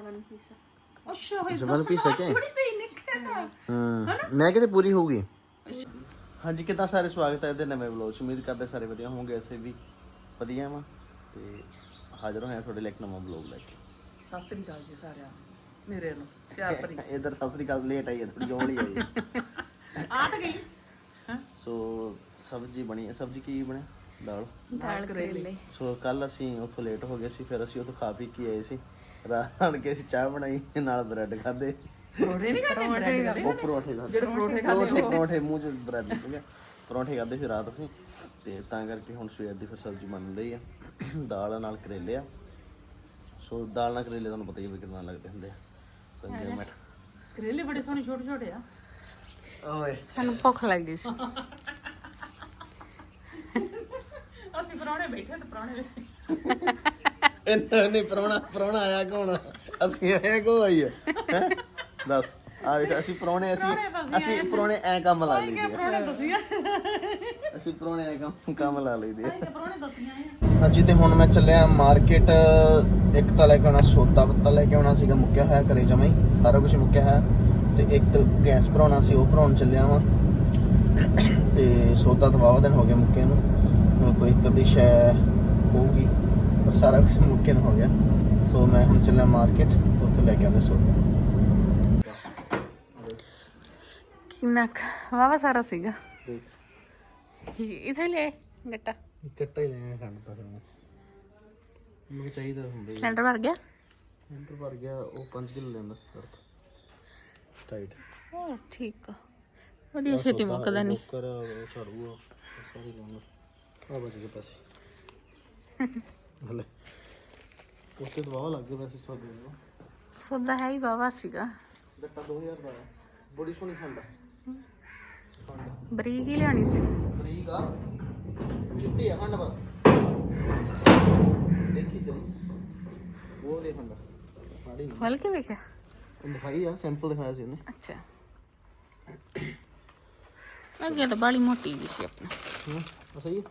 One piece ਅੱਛਾ ਹੋਈ piece ਹੈ ਕਿ? ਥੋੜੀ ਪਈ ਨਿੱਕੇ ਦਾ ਹੂੰ। ਮੈਂ ਕਿਤੇ ਪੂਰੀ ਹੋਊਗੀ। ਹਾਂਜੀ ਕਿਦਾਂ ਸਾਰੇ ਸਵਾਗਤ ਹੈ ਇਹਦੇ ਨਵੇਂ ਵਲੌਗ 'ਚ? ਉਮੀਦ ਕਰਦੇ ਸਾਰੇ ਵਧੀਆ ਹੋਵੋਗੇ ਅਸੀਂ ਵੀ ਵਧੀਆ ਵਾਂ। ਤੇ ਹਾਜ਼ਰ ਹੋਏ ਤੁਹਾਡੇ ਲਈ ਇੱਕ ਨਵਾਂ ਵਲੌਗ ਲੈ ਕੇ। ਸਤਿ ਸ੍ਰੀ ਅਕਾਲ ਜੀ ਸਾਰਿਆਂ ਮੇਰੇ ਨੂੰ ਪਿਆਰ ਭਰੀ। ਇਧਰ ਸਤਿ ਸ੍ਰੀ ਅਕਾਲ ਲੇਟ ਆਈ ਹੈ ਥੋੜੀ ਜੋਲੀ ਆਈ ਹੈ। ਆ ਤਾਂ ਗਈ। ਸੋ ਸਬਜ਼ੀ ਬਣੀ ਹੈ ਸਬਜ਼ੀ ਕੀ ਬਣਿਆ? ਦਾਲ। ਦਾਲ ਕਰੇਲੇ। ਸੋ ਕੱਲ ਅਸੀਂ ਉੱਥੋਂ ਲੇਟ ਹੋ ਗਏ ਸੀ ਫਿਰ ਅਸੀਂ ਉੱਥੋਂ ਖਾ ਪੀ ਕੇ ਆਏ ਸੀ। ਰਾਤ ਆਣ ਕੇ ਅਸੀਂ ਚਾਹ ਬਣਾਈ ਨਾਲ ਬ੍ਰੈਡ ਖਾਦੇ ਪਰੋਠੇ ਨਹੀਂ ਖਾਦੇ ਉਹ ਪਰੌਂਠੇ ਖਾਦੇ ਜਿਹੜੇ ਪਰੋਠੇ ਪਰੌਂਠੇ ਪਰੌਂਠੇ ਮੂੰਹ ਚ ਬ੍ਰੈਡ ਨਿਕਲ ਗਿਆ। ਪਰੌਂਠੇ ਖਾਦੇ ਸੀ ਰਾਤ ਅਸੀਂ। ਤੇ ਤਾਂ ਕਰਕੇ ਹੁਣ ਸਵੇਰ ਦੀ ਫਿਰ ਸਬਜ਼ੀ ਬਣ ਰਹੀ ਆ। ਦਾਲ ਨਾਲ ਕਰੇਲੇ ਆ। ਸੋ ਦਾਲ ਨਾਲ ਕਰੇਲੇ ਤੁਹਾਨੂੰ ਪਤਾ ਹੀ ਹੈ ਵੀ ਕਿੰਨਾ ਲੱਗਦੇ ਹੁੰਦੇ ਆ। ਸੰਜੇ ਮਿੱਠ। ਕਰੇਲੇ ਬੜੇ ਸੋਹਣੇ ਛੋਟੇ ਛੋਟੇ ਆ। ਓਏ। ਸਾਨੂੰ ਭੁੱਖ ਲੱਗ ਗਈ ਸੀ। ਅਸੀਂ ਪਰੌਣੇ ਬੈਠੇ ਤੇ ਪਰੌਣੇ ਦੇ। ਇਹਨਾਂ ਨੇ ਪ੍ਰਾਹੁਣਾ ਪ੍ਰਾਹੁਣਾ ਆਇਆ ਕੌਣ? ਅਸੀਂ ਆਏ ਕੋ ਆਈ ਹੈ ਹੈਂ? ਦੱਸ। ਆ ਦੇਖ ਅਸੀਂ ਪ੍ਰਾਹੁਣੇ ਅਸੀਂ ਅਸੀਂ ਪ੍ਰਾਹੁਣੇ ਐ ਕੰਮ ਲਾ ਲਈਦੇ ਆ। ਪਰੌਣੇ ਅਸੀਂ ਪ੍ਰਾਹੁਣੇ ਐ ਕੰਮ ਕੰਮ ਲਾ ਲਈਦੇ ਆ। ਪਰੌਣੇ ਹਾਂਜੀ ਤੇ ਹੁਣ ਮੈਂ ਚੱਲਿਆ ਮਾਰਕੀਟ। ਇੱਕ ਤਾਂ ਲੈ ਕੇ ਆਉਣਾ ਸੌਦਾ ਪੱਤਾ ਲੈ ਕੇ ਆਉਣਾ ਸੀਗਾ ਮੁੱਕਿਆ ਹੋਇਆ ਘਰੇ ਜਮਾਈ ਸਾਰਾ ਕੁਝ ਮੁੱਕਿਆ ਹੋਇਆ। ਤੇ ਇੱਕ ਗੈਸ ਭਰਾਉਣਾ ਸੀ ਉਹ ਭਰਾਉਣ ਚੱਲਿਆ ਵਾਂ। ਤੇ ਸੌਦਾ ਤਾਂ ਵਾਵਾ ਦਿਨ ਹੋ ਗਏ ਮੁੱਕੇ ਨੂੰ। ਹੁਣ ਕੋਈ ਇੱਕ ਅੱਧੀ ਸ਼ੈ ਹੋਊਗੀ। ਪਰ ਸਾਰਾ ਕੁਝ ਮੁੱਕੇ ਨੂੰ ਹੋ ਗਿਆ ਸੋ ਮੈਂ ਹੁਣ ਚੱਲਿਆ ਮਾਰਕੀਟ ਤੇ ਉੱਥੇ ਲੈ ਕੇ ਆਉਂਦੇ ਸੌਦਾ ਕਿੰਨਾ ਵਾਵਾ ਸਾਰਾ ਸੀਗਾ ਦੇਖ ਇਥੇ ਲੈ ਗੱਟਾ ਇਕੱਠਾ ਹੀ ਲੈਣਾ ਖੰਡ ਤਾਂ ਫਿਰ ਮੈਂ ਮੈਨੂੰ ਚਾਹੀਦਾ ਹੁੰਦੇ ਸਿਲੰਡਰ ਭਰ ਗਿਆ ਇੰਟਰ ਭਰ ਗਿਆ ਉਹ 5 ਕਿਲੋ ਲੈਂਦਾ ਸੀ ਕਰ ਟਾਈਟ ਹੋਰ ਠੀਕ ਆ ਵਧੀਆ ਛੇਤੀ ਮੁੱਕਦਾ ਨਹੀਂ ਕਰ ਝਾੜੂ ਆ ਸਾਰੀ ਲਾਉਣਾ ਆ ਬਚ ਗਏ ਪੈਸੇ ਹਲੇ। ਉੱਤੇ ਦਵਾ ਲੱਗ ਗਏ ਵੈਸੇ ਸੌਦੇ ਨੂੰ। ਸੌਦਾ ਹੈ ਹੀ ਵਾਵਾ ਸੀਗਾ। ਦੱਟਾ 2000 ਦਾ ਆ। ਬੜੀ ਸੋਹਣੀ ਖੰਡ ਆ ਬਰੀਕ ਹੀ ਲਿਆਣੀ ਸੀ। ਬਰੀਕ ਆ। ਚਿੱਟੀ ਆ ਖੰਡ ਬਸ ਦੇਖੀ ਸਰੀ ਉਹ ਦੇ ਖੰਡ ਮਾੜੀ ਨੀ। ਖੋਲ ਕੇ ਵੇਖਿਆ? ਉਹ ਦਿਖਾਈ ਆ ਸੈਂਪਲ ਦਿਖਾਇਆ ਸੀ ਉਹਨੇ। ਅੱਛਾ। ਅੱਗੇ ਤਾਂ ਬਾਲੀ ਮੋਟੀ ਜੀ ਸੀ ਆਪਣੀ। ਹਾਂ ਉਹ ਸਹੀ ਹੈ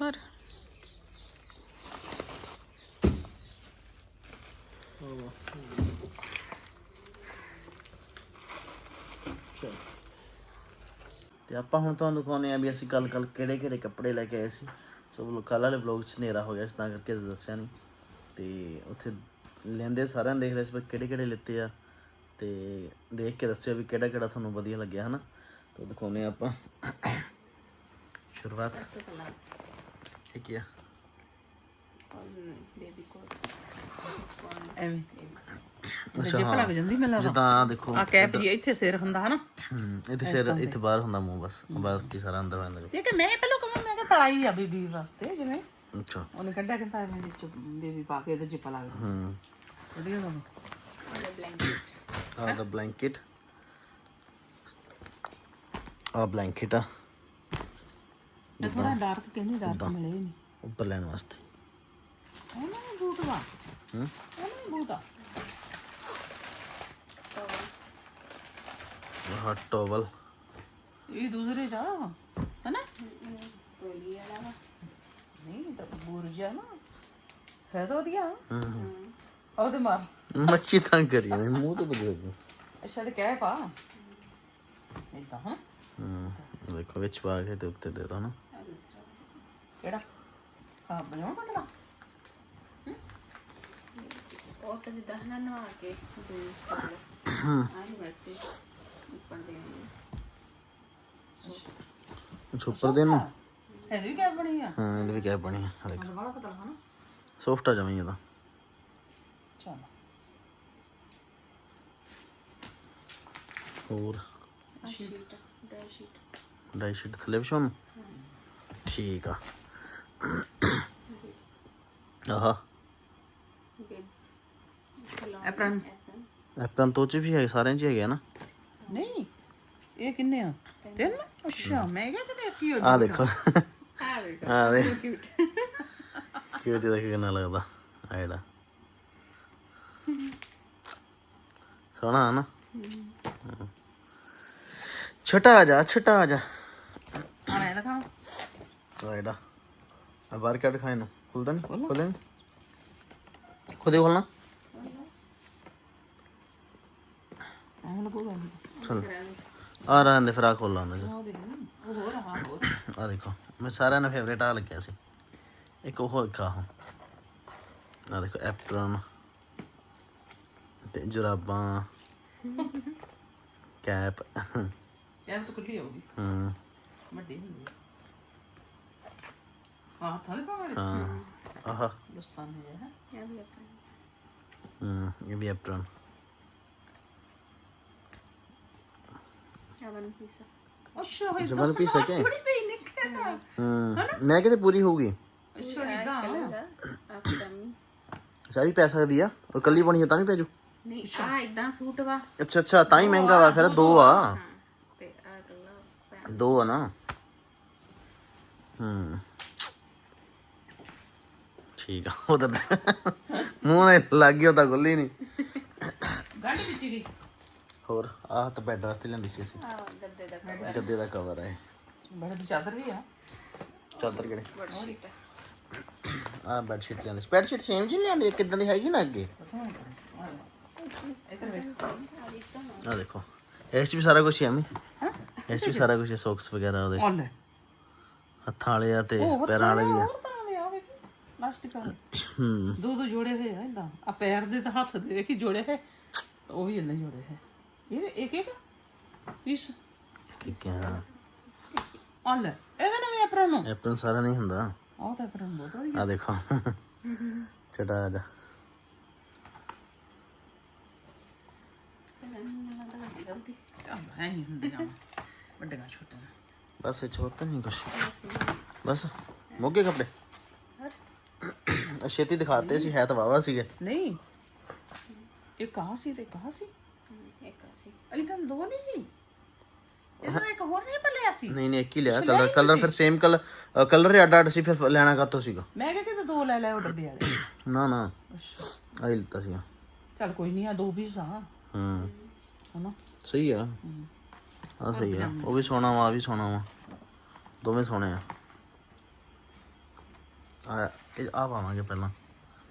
ਹੋਰ? ਚਲ ਤੇ ਆਪਾਂ ਹੁਣ ਤੁਹਾਨੂੰ ਦਿਖਾਉਂਦੇ ਆ ਵੀ ਅਸੀਂ ਕੱਲ ਕੱਲ ਕਿਹੜੇ ਕਿਹੜੇ ਕੱਪੜੇ ਲੈ ਕੇ ਆਏ ਸੀ। ਸੋ ਕੱਲ ਵਾਲੇ ਵਲੌਗ 'ਚ ਹਨੇਰਾ ਹੋ ਗਿਆ ਇਸ ਤਾਂ ਕਰਕੇ ਦੱਸਿਆ ਨਹੀਂ ਤੇ ਉੱਥੇ ਲੈਂਦੇ ਸਾਰਿਆਂ ਦੇਖ ਰਹੇ ਸੀ ਵੀ ਕਿਹੜੇ ਕਿਹੜੇ ਲਿੱਤੇ ਆ। ਤੇ ਦੇਖ ਕੇ ਦੱਸਿਓ ਵੀ ਕਿਹੜਾ ਕਿਹੜਾ ਤੁਹਾਨੂੰ ਵਧੀਆ ਲੱਗਿਆ ਹਨਾ। ਤਾਂ ਦਿਖਾਉਂਦੇ ਆ ਆਪਾਂ। ਸ਼ੁਰੂਆਤ। ਇਹ ਕੀ ਆ? ਐਵੇਂ। ਜਿੱਪ ਲੱਗ ਜਾਂਦੀ ਮੈਨੂੰ ਲੱਗਦਾ ਜਿੱਦਾਂ ਆਹ ਦੇਖੋ ਆ ਕੈਪ ਜੀ ਇੱਥੇ ਸਿਰ ਹੁੰਦਾ ਹਨਾ? ਹਮ, ਇੱਥੇ ਸਿਰ ਇੱਥੇ ਬਾਹਰ ਹੁੰਦਾ ਮੂੰਹ ਬਸ ਬਾਕੀ ਸਾਰਾ ਅੰਦਰ ਹੁੰਦਾ ਇਹ ਕਿ ਮੈਂ ਪਹਿਲਾਂ ਕਹਾਂ ਮੈਂ ਕਿ ਤਲਾਈ ਆ ਬੀਬੀ ਵਾਸਤੇ ਜਿਵੇਂ। ਅੱਛਾ। ਉਹਨੇ ਕੱਢਿਆ ਕਹਿੰਦਾ ਐਵੇਂ ਵਿੱਚ ਬੇਬੀ ਪਾ ਕੇ ਇਹਦੇ ਜਿੱਪ ਲੱਗ ਜਾਂਦੀ। ਹਮ ਵਧੀਆ ਤੁਹਾਨੂੰ ਆ। ਦਾ ਬਲੈਂਕਟ। ਆ ਬਲੈਂਕਟ ਆ। ਇਹ ਥੋੜਾ ਡਾਰਕ ਕਹਿੰਦੇ ਡਾਰਕ ਮਿਲੇ ਨਹੀਂ ਉੱਪਰ ਲੈਣ ਵਾਸਤੇ। ਉਹਨਾਂ ਨੇ ਬੂਟ ਵਾ ਹਮ ਉਹਨਾਂ ਨੇ ਬੂਟ ਆ ਆਹ ਟੋਵਲ ਇਹ ਦੂਸਰੇ ਜਾ ਹਨਾ ਤੋਲੀ ਵਾਲਾ ਨਹੀਂ ਤਾਂ ਬੁਰਜਾ ਨਾ ਹੈ ਤਾਂ ਵਧੀਆ ਹਮ ਉਹਦੇ ਮਾਰ ਮੱਛੀ ਤਾਂ ਕਰੀ ਜਾਂਦੀ, ਮੂੰਹ ਤੇ ਬਜੇ ਗਈ ਅੱਛਾ ਤੇ ਕਹਿ ਪਾ ਇਦਾਂ ਹਾਂ ਦੇਖੋ ਵਿੱਚ ਪਾ ਕੇ ਤੇ ਉੱਤੇ ਦੇ ਦੋ ਨਾ ਕਿਹੜਾ ਹਾਂ ਬਣਾਉਣਾ ਪਤਲਾ ਉਹ ਤਾਂ ਜਿੱਦਾਂ ਨਾ ਨਵਾ ਕੇ ਯੂਜ਼ ਕਰ ਲਓ ਆਹ ਵੈਸੇ ਉੱਪਰ ਦੇ ਨੂੰ ਇਹਦੀ ਵੀ ਕੈਪ ਬਣੀ ਆ ਹਾਂ ਇਹਦੇ ਵੀ ਕੈਪ ਬਣੀ ਆ ਆਹ ਦੇਖ ਬੜਾ ਪਤਲਾ ਹਨਾ ਸੌਫਟ ਆ ਜਮੀ ਇਹਦਾ ਚਲ ਹੋਰ sheet dry sheet dry sheet ਥੱਲੇ ਵਿਛਾਉਣ ਠੀਕ ਆ ਆਹਾ ਬਿਬਸ ਐਪਰਨ ਐਪਰਨ ਤੋਂ ਚ ਵੀ ਹੈ ਸਾਰਿਆਂ ਚ ਹੀ ਹੈਗੇ ਆ ਨਾ। ਨਹੀਂ ਇਹ ਕਿੰਨੇ ਆ? ਤਿੰਨ? ਅੱਛਾ ਮੈਂ ਕਿਹਾ ਤੇ ਕੀ ਹੋ ਆ ਦੇਖੋ। ਆ ਆ ਦੇ। ਕਿਉਂ ਤੇ ਦੇਖ ਕਿੰਨਾ ਲੱਗਦਾ ਆ ਜਿਹੜਾ। ਸੋਹਣਾ ਆ ਨਾ। ਛੋਟਾ ਆ ਜਾ ਛੋਟਾ ਆ ਜਾ। ਆਣਾ ਇਹਦਾ ਖਾਣਾ ਆ ਜਿਹੜਾ। ਆ ਬਾਹਰ ਕੱਢ ਖਾਏ ਨੂੰ? ਖੁੱਲਦਾ ਨਹੀਂ ਖੁੱਲਦਾ ਨਹੀਂ ਖੁਦੇ ਖੋਲਣਾ ਹੁਣ ਕੋਈ ਗੱਲ ਨਹੀਂ ਚਲ। ਆ ਰਹਿਣ ਦੇ ਫਿਰ ਆ ਖੋਲਾਂ ਦੇਖ ਨਾ, ਉਹ ਹੋਰ ਆ ਹੋਰ ਆ ਦੇਖੋ ਮੈਂ ਸਾਰਿਆਂ ਨੂੰ ਫੇਵਰੇਟ ਆ ਲੱਗਿਆ ਸੀ। ਇੱਕ ਉਹ ਇੱਕ ਆਹ। ਆ ਦੇਖੋ ਐਪਰਨ ਤੇ ਜੁਰਾਬਾਂ। ਕੈਪ। ਯਾਰ ਤਾਂ ਖੁੱਲੀ ਹੋਊਗੀ। ਹੂੰ। ਵੱਡੀ ਹੁੰਦੀ ਹੈ। ਹਾਂ ਥਾਂ ਦੇ ਪਾਵਾਂਗੇ ਹਾਂ। ਆਹ। ਦਸਤਾਨੇ ਹੈ। ਇਹ ਵੀ ਆਪਣਾ ਹੂੰ ਇਹ ਵੀ ਐਪਰਨ ਪੀਸ ਅੱਛਾ ਹੋਈ ਜਮਨ ਪੀਸ ਹੈ ਕਿ ਥੋੜੀ ਪਈ ਨਿਕਲ ਹੂੰ ਮੈਂ ਕਿਤੇ ਪੂਰੀ ਹੋਊਗੀ? ਅੱਛਾ ਇਦਾਂ ਸਾਰੀ ਪੈ ਸਕਦੀ ਆ? ਔਰ ਕੱਲੀ ਤਾਂ ਵੀ ਪੈ ਜੂ? ਨਹੀਂ ਆ ਇਦਾਂ ਸੂਟ ਵਾ। ਅੱਛਾ ਅੱਛਾ ਤਾਂ ਹੀ ਮਹਿੰਗਾ ਵਾ ਫਿਰ ਦੋ ਆ। ਹਾਂ ਤੇ ਆ ਕੱਲਾ ਦੋ ਆ ਨਾ? ਹੂੰ। ਠੀਕ ਆ ਉਧਰ ਮੂੰਹ ਨੇ ਲੱਗ ਗਿਆ ਤਾਂ ਖੁੱਲੀ ਨਹੀਂ ਗੰਢ ਵਿੱਚ ਗਈ। ਹੋਰ ਆਹ ਤਾਂ ਬੈੱਡ ਵਾਸਤੇ ਲੈਂਦੀ ਸੀ ਅਸੀਂ। ਆ ਗੱਦੇ ਦਾ ਕਵਰ ਗੱਦੇ ਦਾ ਕਵਰ ਹੈ ਬੜੇ ਦੀ ਚਾਦਰ ਵੀ ਆ। ਚਾਦਰ ਕਿਹੜੇ? ਬੈਡਸ਼ੀਟ ਆਹ ਬੈੱਡ ਸ਼ੀਟ ਲੈਂਦੀ ਬੈੱਡ ਸ਼ੀਟ ਸੇਮ ਜੀ ਲੈਂਦੀ ਕਿਦਾਂ ਦੀ ਹੈਗੀ ਨਾ ਅੱਗੇ? ਇੱਧਰ ਵੇਖ। ਆ ਦੇਖੋ। ਇਸ 'ਚ ਵੀ ਸਾਰਾ ਕੁਝ ਹੀ ਆ ਮੈਂ ਇਸ 'ਚ ਵੀ ਸਾਰਾ ਕੁਝ ਸੌਕਸ ਵਗੈਰਾ ਉਹਦੇ। ਉਹ ਲੈ। ਹੱਥਾਂ ਵਾਲੇ ਆ ਤੇ ਪੈਰਾਂ ਵਾਲੇ ਵੀ ਆ। ਆ ਪਲਾਸਟਿਕ ਹੂੰ। ਦੋ ਦੋ ਜੋੜੇ ਹੋਏ ਆ ਇਦਾਂ। ਆ ਪੈਰ ਦੇ ਤਾਂ ਹੱਥ ਦੇ ਵੇਖੀ ਜੋੜੇ ਹੈ ਉਹ ਵੀ ਇੰਨੇ ਜੋੜੇ ਹੈ ਇਹ ਇੱਕ ਇੱਕ ਪੀਸ। ਠੀਕ ਹੈ ਆ ਲੈ ਇਹਦੇ ਨਾਲ ਵੀ ਆਪਣਾ ਨੂੰ। ਐਪਰਨ ਸਾਰਾ ਨਹੀਂ ਹੁੰਦਾ। ਆਹ ਤਾਂ ਆਪਣਾ ਬਹੁਤ ਵਧੀਆ। ਆ ਦੇਖੋ। ਛੋਟਾ ਜਿਹਾ ਮੈਨੂੰ ਲੱਗਦਾ ਵੱਡੀ ਗਲਤੀ ਆ ਹੈ। ਹੀ ਹੁੰਦੀਆਂ ਵਾਂ। ਵੱਡੀਆਂ ਛੋਟੀਆਂ ਬਸ ਛੋਟਾ ਨਹੀਂ ਕੁਛ। ਬਸ ਮੋਗੇ ਕੱਪੜੇ। ਆ ਛੇਤੀ ਦਿਖਾਤੇ ਸੀ ਹੈ ਤਾਂ ਵਾਵਾ ਸੀਗੇ। ਨਹੀਂ। ਇਹ ਕਹਾ ਸੀ ਤੇ ਕਹਾ ਸੀ। ਇੱਕ ਸੀ। ਦੋ ਨਹੀਂ ਸੀ? ਇਹਦਾ ਇੱਕ ਹੋਰ ਨਹੀਂ ਪਲਿਆ ਸੀ? ਨਹੀਂ ਨਹੀਂ ਇੱਕ ਹੀ ਲਿਆ। ਕਲਰ ਕਲਰ ਫਿਰ ਸੇਮ ਕਲਰ ਕਲਰ ਹੀ ਅੱਡ ਅੱਡ ਸੀ ਫਿਰ ਲੈਣਾ ਕਾਤੋਂ ਸੀਗਾ? ਮੈਂ ਕਿਹਾ ਕਿ ਦੋ ਲੈ ਲੈ ਉਹ ਡੱਬੇ ਵਾਲੇ। ਨਾ ਨਾ। ਅੱਛਾ। ਆਈ ਲਿੱਤਾ ਸੀਗਾ। ਚੱਲ ਕੋਈ ਨਹੀਂ ਆ ਦੋ ਪੀਸ ਆ। ਹੂੰ। ਹਨਾ? ਸਹੀ ਆ। ਆ ਸਹੀ ਆ। ਉਹ ਵੀ ਸੋਹਣਾ ਵਾ ਆ ਵੀ ਸੋਹਣਾ ਵਾ। ਦੋਵੇਂ ਸੋਹਣੇ ਆ। ਆ ਇਹ ਆ ਪਾਵਾਂਗੇ ਪਹਿਲਾਂ।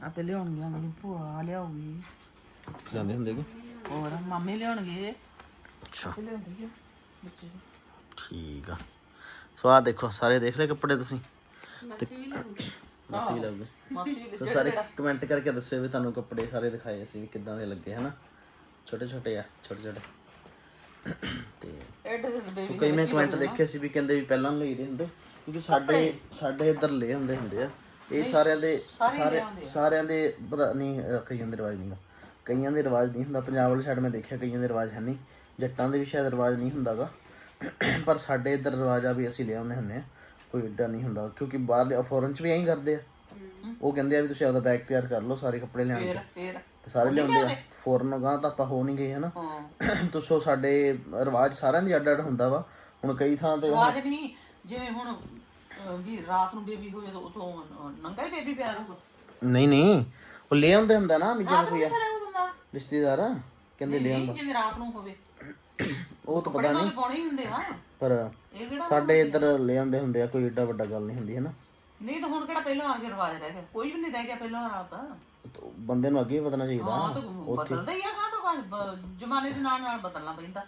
ਆ ਤੇ ਲਿਆਉਣਗੇ ਮੇਰੀ ਭੂਆ ਲਿਆਉਗੀ ਜਾਂਦੇ ਹੁੰਦੇ ਕਿ? ਹੋਰ ਮਾਮੇ ਲਿਆਉਣਗੇ ਅੱਛਾ। ਤੇ ਲਿਆਉਂਦੇ ਬੱਚੇ ਠੀਕ ਆ। ਸੋ ਆ ਦੇਖੋ ਸਾਰੇ ਦੇਖ ਲਏ ਕੱਪੜੇ ਤੁਸੀਂ? ਮੱਸੀ ਵੀ ਲੈਂਦੀ ਬਸ ਹੀ ਲੱਗ ਮਾਸੀ ਵੀ ਸੋ ਸਾਰੇ ਕਮੈਂਟ ਕਰਕੇ ਦੱਸਿਓ ਵੀ ਤੁਹਾਨੂੰ ਕੱਪੜੇ ਸਾਰੇ ਦਿਖਾਏ ਅਸੀਂ ਵੀ ਕਿੱਦਾਂ ਦੇ ਲੱਗੇ ਹਨਾ? ਛੋਟੇ ਛੋਟੇ ਆ ਛੋਟੇ ਛੋਟੇ। ਤੇ ਐਡ ਦੇ ਬੇਬੀ ਕਈ ਮੈਂ ਕਮੈਂਟ ਦੇਖੇ ਸੀ ਵੀ ਕਹਿੰਦੇ ਵੀ ਪਹਿਲਾਂ ਲਈਦੇ ਹੁੰਦੇ ਕਿਉਂਕਿ ਸਾਡੇ ਸਾਡੇ ਇੱਧਰ ਲੈ ਹੁੰਦੇ ਹੁੰਦੇ ਆ। ਇਹ ਸਾਰਿਆਂ ਦੇ ਸਾਰੇ ਸਾਰਿਆਂ ਦੇ ਪਤਾ ਨਹੀਂ ਅਹ, ਕਈਆਂ ਦੇ ਰਿਵਾਜ ਨਹੀਂਗਾ ਕਈਆਂ ਦੇ ਰਿਵਾਜ ਨਹੀਂ ਹੁੰਦਾ। ਪੰਜਾਬ ਵਾਲੀ ਸਾਈਡ ਮੈਂ ਦੇਖਿਆ ਕਈਆਂ ਦੇ ਰਿਵਾਜ ਹੈ ਨਹੀਂ। ਜੱਟਾਂ ਦੇ ਵੀ ਸ਼ਾਇਦ ਰਿਵਾਜ ਨਹੀਂ ਹੁੰਦਾਗਾ। ਪਰ ਸਾਡੇ ਇੱਧਰ ਰਿਵਾਜ ਆ ਵੀ ਅਸੀਂ ਲੈ ਆਉਂਦੇ ਹੁੰਦੇ ਆ। ਕੋਈ ਏਡਾ ਨਹੀਂ ਹੁੰਦਾ। ਕਿਉਂਕਿ ਬਾਹਰ ਫੋਰਨ ਚ ਵੀ ਐਂ ਕਰਦੇ ਆ। ਉਹ ਕਹਿੰਦੇ ਆ ਵੀ ਤੁਸੀਂ ਆਪਦਾ ਬੈਗ ਤਿਆਰ ਕਰ ਲਓ ਸਾਰੇ ਕੱਪੜੇ ਲਿਆਣ ਕੇ। ਫੇਰ ਤੇ ਸਾਰੇ ਲਿਆਉਂਦੇ ਆ। ਫੋਰਨ ਗਾਂ ਤਾਂ ਆਪਾਂ ਹੋ ਨਹੀਂ ਗਏ ਹਨਾ? ਤੁਸੋ ਸਾਡੇ ਰਿਵਾਜ ਸਾਰਿਆਂ ਦੀ ਅੱਡ ਅੱਡ ਹੁੰਦਾ ਵਾ। ਹੁਣ ਕਈ ਥਾਂ ਤੇ ਆਵਾਜ਼ ਨਹੀਂ। ਜਿਵੇਂ ਹੁਣ ਵੀ ਰਾਤ ਨੂੰ ਬੇਬੀ ਹੋਵੇ ਤਾਂ ਉਤੋਂ ਨੰਗਾ ਹੀ ਬੇਬੀ ਪਿਆਰ ਹੋਊਗਾ ਨਹੀਂ ਨਹੀਂ। ਉਹ ਲੈ ਆਉਂਦੇ ਹੁੰਦਾ ਨਾ ਵੀ ਜਿਵੇਂ ਕੋਈ ਰਿਸ਼ਤੇਦਾਰ ਆ, ਕਹਿੰਦੇ ਲੈ ਨਹੀਂ ਜਿਵੇਂ ਰਾਤ ਨੂੰ ਹੋਵੇ। ਉਹ ਤਾਂ ਪਤਾ ਨਹੀਂ। ਪਾਉਣੇ ਹੀ ਹੁੰਦੇ ਆ। ਪਰ ਇਹ ਕਿਹੜਾ ਸਾਡੇ ਇੱਧਰ ਲੈ ਆਉਂਦੇ ਹੁੰਦੇ ਆ ਕੋਈ ਏਡਾ ਵੱਡਾ ਗੱਲ ਨਹੀਂ ਹੁੰਦੀ ਹੈ ਨਾ ਨਹੀਂ ਤਾਂ ਹੁਣ ਕਿਹੜਾ ਪਹਿਲਾਂ ਆ ਕੇ ਰਿਵਾਜ ਰਹਿ ਗਿਆ। ਕੋਈ ਵੀ ਨਹੀਂ ਰਹਿ ਗਿਆ ਪਹਿਲਾਂ ਰਾਤ। ਹਾਂ ਤਾਂ ਬੰਦੇ ਨੂੰ ਅੱਗੇ ਹੀ ਪਤਾ ਚਾਹੀਦਾ ਤਾਂ ਬਦਲਦਾ ਹੀ ਆ ਕਾਹ ਤੋਂ ਜਮਾਨੇ ਦੇ ਨਾਲ ਨਾਲ ਬਦਲਣਾ ਪੈਂਦਾ।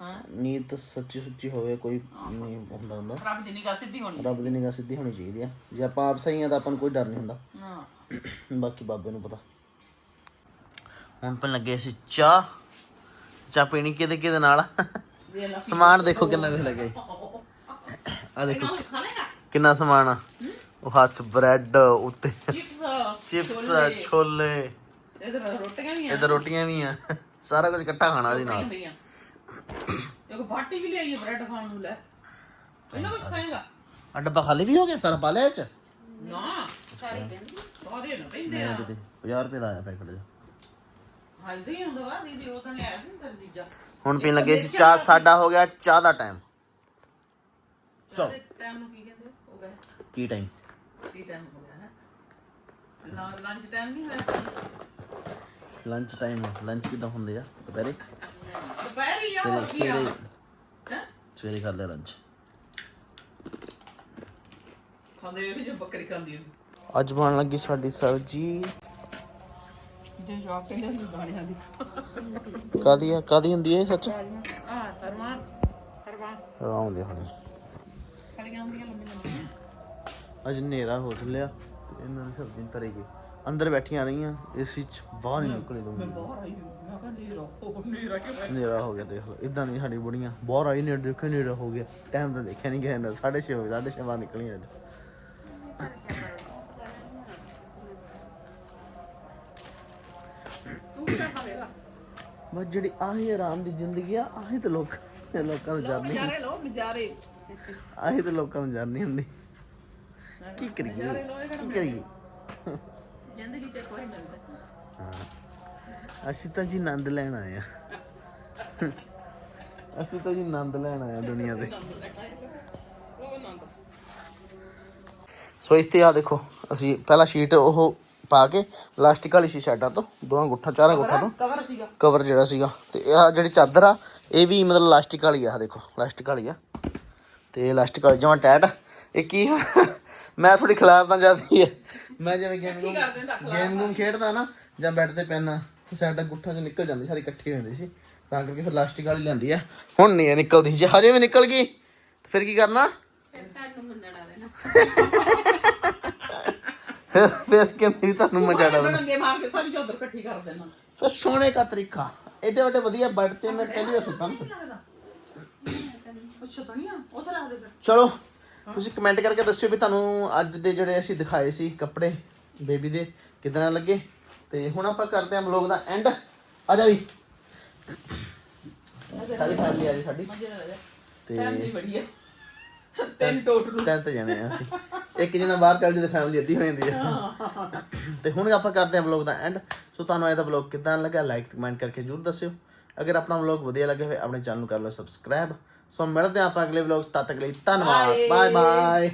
ਹਾਂ? ਨੀਤ ਸੱਚੀ ਸੁੱਚੀ ਹੋਵੇ ਕੋਈ ਨਹੀਂ ਹੁੰਦਾ ਹੁੰਦਾ। ਰੱਬ ਦੀ ਨਿਗਾਹ ਸਿੱਧੀ ਹੋਣੀ ਰੱਬ ਦੀ ਨਿਗਾਹ ਸਿੱਧੀ ਹੋਣੀ ਚਾਹੀਦੀ ਆ। ਜੇ ਆਪਾਂ ਆਪ ਸਹੀ ਆ ਤਾਂ ਆਪਾਂ ਨੂੰ ਕੋਈ ਡਰ ਨਹੀਂ ਹੁੰਦਾ। ਹਾਂ ਬਾਕੀ ਬਾਬੇ ਨੂੰ ਪਤਾ। ਹੁਣ ਪਨ ਲੱਗੇ ਸੀ ਚਾਹ। ਚਾਹ ਪੀਣੀ ਕਿਹਦੇ ਕਿਹਦੇ ਨਾਲ? ਸਮਾਨ ਦੇਖੋ ਕਿੰਨਾ ਕੁ ਲੱਗੇ ਆ ਦੇਖੋ ਕਿੰਨਾ ਸਮਾਨ ਆ। ਉਹ ਹੱਥ ਬ੍ਰੈਡ ਉੱਤੇ। ਚਿਪਸ ਛੋਲੇ। ਇਧਰ ਰੋਟੀਆਂ ਵੀ ਆ। ਇਧਰ ਰੋਟੀਆਂ ਵੀ ਆ ਸਾਰਾ ਕੁਝ ਇਕੱਠਾ ਖਾਣਾ ਉਹਦੇ ਨਾਲ। ਇੱਕ ਬਾਟੀ ਵੀ ਲਿਆਈ ਬ੍ਰੈਡ ਖਾਣ ਨੂੰ ਲੈ। ਇਹਨਾਂ ਕੁਝ ਖਾਏਗਾ? ਆ ਡੱਬਾ ਖਾਲੀ ਵੀ ਹੋ ਗਿਆ ਸਾਰਾ ਪਾ ਲਿਆ ਚ? ਨਾ। ਸਾਰੀ ਪੈਂਦੀ। ਸਾਰੇ ਨਾ ਪੈਂਦੇ ਆ। ਕਿਤੇ 50 ਰੁਪਏ ਦਾ ਆਇਆ ਪੈਕਟ ਦਾ ਹਲਦੀ ਹੁੰਦਾ ਵਾ ਦੀਦੀ ਉਹ ਤਾਂ ਲਿਆਇਆ ਸੀ ਤੇਰੀ ਜੀਜਾ ਹੁਣ ਪੀਣ ਲੱਗੇ ਸੀ ਚਾਹ ਸਾਡਾ ਹੋ ਗਿਆ ਚਾਹ ਦਾ ਟਾਈਮ ਚਲੋ। ਟਾਈਮ ਨੂੰ ਕੀ ਕਹਿੰਦੇ? ਹੋ ਗਿਆ। ਕੀ ਟਾਈਮ ਕੀ ਟਾਈਮ ਹੋ ਗਿਆ ਹੈ? ਲੰਚ ਟਾਈਮ ਨਹੀਂ ਹੋਇਆ ਲੰਚ ਟਾਈਮ ਲੰਚ ਕਿਦਾਂ ਹੁੰਦੇ ਆ? ਦੁਪਹਿਰੇ? ਦੁਪਹਿਰੀ ਆ ਹੋਰ ਕੀ ਆ? ਸਵੇਰੇ ਹੈਂ? ਸਵੇਰੇ ਕਰ ਲਿਆ ਲੰਚ ਖਾਂਦੇ ਵੇਖ ਜੋ ਬੱਕਰੀ ਖਾਂਦੀ ਅੱਜ ਬਣ ਲੱਗੀ ਸਾਡੀ ਸਬਜੀ। ਜੇ ਜਵਾਬ ਕਹਿੰਦੇ ਹੁੰਦੇ ਗਾਣਿਆਂ ਦੀ। ਕਾਦੀ ਆ? ਕਾਦੀ ਹੁੰਦੀ ਹੈ ਇਹ ਸੱਚ? ਆ ਸਰਵਾਨ ਸਰਵਾਨ ਆਰਾਮ ਦੇ ਹਣੀ। ਕਲੀਆਂ ਹੁੰਦੀਆਂ ਲੰਮੀ ਲੰਮੀਆਂ। ਅੱਜ ਹਨੇਰਾ ਹੋ ਚੱਲਿਆ ਤੇ ਇਹਨਾਂ ਦੀ ਸਬਜ਼ੀ ਨੀ ਧਰੇਗੀ ਅੰਦਰ ਬੈਠੀਆਂ ਰਹੀਆਂ ਏਸੀ ਚ ਬਾਹਰ ਨਹੀਂ ਨਿਕਲੀ ਦੂੰਗੀ ਬਾਹਰ ਆਈ ਮੈਂ ਕਹਿੰਦਾ ਨੀਰਾ ਉਹ ਨੀਰਾ ਕਿ ਹਨੇਰਾ ਹੋ ਗਿਆ ਦੇਖ ਲਓ। ਇਦਾਂ ਨਹੀਂ ਸਾਡੀ ਬੁੜੀਆਂ ਬਾਹਰ ਆਈ ਨੇ ਦੇਖੋ ਹਨੇਰਾ ਹੋ ਗਿਆ। ਟਾਈਮ ਤਾਂ ਦੇਖਿਆ ਨਹੀਂ ਗਿਆ ਨਾ 6:30 ਹੋ 6:30 ਬਾਹਰ ਨਿਕਲੀਆਂ ਅੱਜ। ਬਸ ਜਿਹੜੀ ਆਹੀ ਆਰਾਮ ਦੀ ਜ਼ਿੰਦਗੀ ਆ ਆਹੀ ਤਾਂ ਲੋਕ ਲੋਕਾਂ ਨੂੰ ਜਰਨੀ ਨਜ਼ਾਰੇ ਲੋ ਨਜ਼ਾਰੇ ਆਹੀ ਤਾਂ ਲੋਕਾਂ ਨੂੰ ਜਰਨੀ ਹੁੰਦੀ। ਕੀ ਕਰੀਏ? ਕੀ ਕਰੀਏ? ਜ਼ਿੰਦਗੀ ਤੇ ਕੋਈ ਮਿਲਦਾ। ਹਾਂ। ਅਸੀਂ ਤਾਂ ਜੀ ਆਨੰਦ ਲੈਣ ਆਏ ਆ। ਅਸੀਂ ਤਾਂ ਜੀ ਆਨੰਦ ਲੈਣ ਆਏ ਆ ਦੁਨੀਆ ਨੰਦ ਸੋ ਇੱਥੇ ਆ ਦੇਖੋ ਅਸੀਂ ਪਹਿਲਾ ਸ਼ੀਟ ਉਹ ਪਾ ਕੇ ਪਲਾਸਟਿਕ ਵਾਲੀ ਸੀ ਸਾਈਡਾਂ ਤੋਂ ਦੋਹਾਂ ਗੁੱਠਾਂ ਚਾਰਾਂ ਗੁੱਠਾਂ ਤੋਂ। ਕਵਰ ਸੀਗਾ। ਕਵਰ ਜਿਹੜਾ ਸੀਗਾ। ਤੇ ਇਹ ਜਿਹੜੀ ਚਾਦਰ ਆ ਇਹ ਵੀ ਮਤਲਬ ਲਾਸਟਿਕ ਵਾਲੀ ਆ ਆਹ ਦੇਖੋ ਲਾਸਟਿਕ ਵਾਲੀ ਆ। ਤੇ ਲਾਸਟਿਕ ਵਾਲੀ ਜਮਾਂ ਟੈਟ ਇਹ ਕੀ ਮੈਂ ਥੋੜੀ ਖਿਲਾਰਦਾ ਜਾਂਦੀ ਹੈ ਮੈਂ ਜਿਵੇਂ ਗੇਮ ਨੂੰ ਗੇਮ ਨੂੰ ਖੇਡਦਾ ਨਾ ਜਾਂ ਬੈੱਡ ਤੇ ਪੈਣਾ ਤੇ ਸਾਡਾ ਗੁੱਠਾਂ ਚ ਨਿਕਲ ਜਾਂਦੀ ਸਾਰੀ ਇਕੱਠੀ ਹੋ ਜਾਂਦੀ ਸੀ। ਤਾਂ ਕਰਕੇ ਫਿਰ ਲਾਸਟਿਕ ਵਾਲੀ ਲੈਂਦੀ ਆ। ਹੁਣ ਨਹੀਂ ਇਹ ਨਿਕਲਦੀ ਜੇ ਹਜੇ ਵੀ ਨਿਕਲ ਗਈ ਤੇ ਫਿਰ ਕੀ ਕਰਨਾ? ਫਿਰ ਤੁਹਾਨੂੰ ਮੰਨਣਾ ਦੇਣਾ ਫਿਰ ਫਿਰ ਕਹਿੰਦੀ ਵੀ ਤੁਹਾਨੂੰ ਮਜ਼ਾ ਆਣਾ ਡੰਗੇ ਮਾਰ ਕੇ ਸਾਰੀ ਚਾਦਰ ਇਕੱਠੀ ਕਰ ਦੇਣਾ। ਫਿਰ ਸੋਨੇ ਦਾ ਤਰੀਕਾ। ਇਹਦੇ ਵੱਡੇ ਵਧੀਆ ਬੈੱਡ ਤੇ ਮੈਂ ਪਹਿਲੀ ਵਾਰ ਸੁੱਤਾ ਅੱਛਾ ਤਾਂ ਨਹੀਂ ਆ। ਦੇ ਚਲੋ ਤੁਸੀਂ ਕਮੈਂਟ ਕਰਕੇ ਦੱਸਿਓ ਵੀ ਤੁਹਾਨੂੰ ਅੱਜ ਦੇ ਜਿਹੜੇ ਅਸੀਂ ਦਿਖਾਏ ਸੀ ਕੱਪੜੇ ਬੇਬੀ ਦੇ ਕਿਦਾਂ ਲੱਗੇ? ਤੇ ਹੁਣ ਆਪਾਂ ਕਰਦੇ ਹਾਂ ਵਲੌਗ ਦਾ ਐਂਡ ਆ ਜਾ ਵੀ। ਸਾਰੀ ਫੈਮਿਲੀ ਆ ਜੀ ਸਾਡੀ। ਤੇ ਫੈਮਿਲੀ ਬੜੀ ਹੈ ਤਿੰਨ ਟੋਟਲ ਤਿੰਨ ਤੇ ਜਾਣੇ ਆ ਅਸੀਂ। ਇੱਕ ਜਣਾ ਬਾਹਰ ਚੱਲ ਜੇ ਫੈਮਿਲੀ ਅੱਧੀ ਹੋ ਜਾਂਦੀ ਆ। ਤੇ ਹੁਣ ਆਪਾਂ ਕਰਦੇ ਹਾਂ ਵਲੌਗ ਦਾ ਐਂਡ ਸੋ ਤੁਹਾਨੂੰ ਇਹ ਦਾ ਵਲੌਗ ਕਿਦਾਂ ਲੱਗਾ ਲਾਈਕ ਕਮੈਂਟ ਕਰਕੇ ਜਰੂਰ ਦੱਸਿਓ। ਅਗਰ ਆਪਣਾ ਵਲੌਗ ਵਧੀਆ ਲੱਗੇ ਹੋਵੇ ਆਪਣੇ ਚੈਨਲ ਨੂੰ ਕਰ ਲਓ ਸਬਸਕ੍ਰਾਈਬ ਸੋ ਮਿਲਦੇ ਹਾਂ ਆਪਾਂ ਅਗਲੇ ਵਲੌਗ ਤਦ ਤੱਕ ਲਈ ਧੰਨਵਾਦ। Bye bye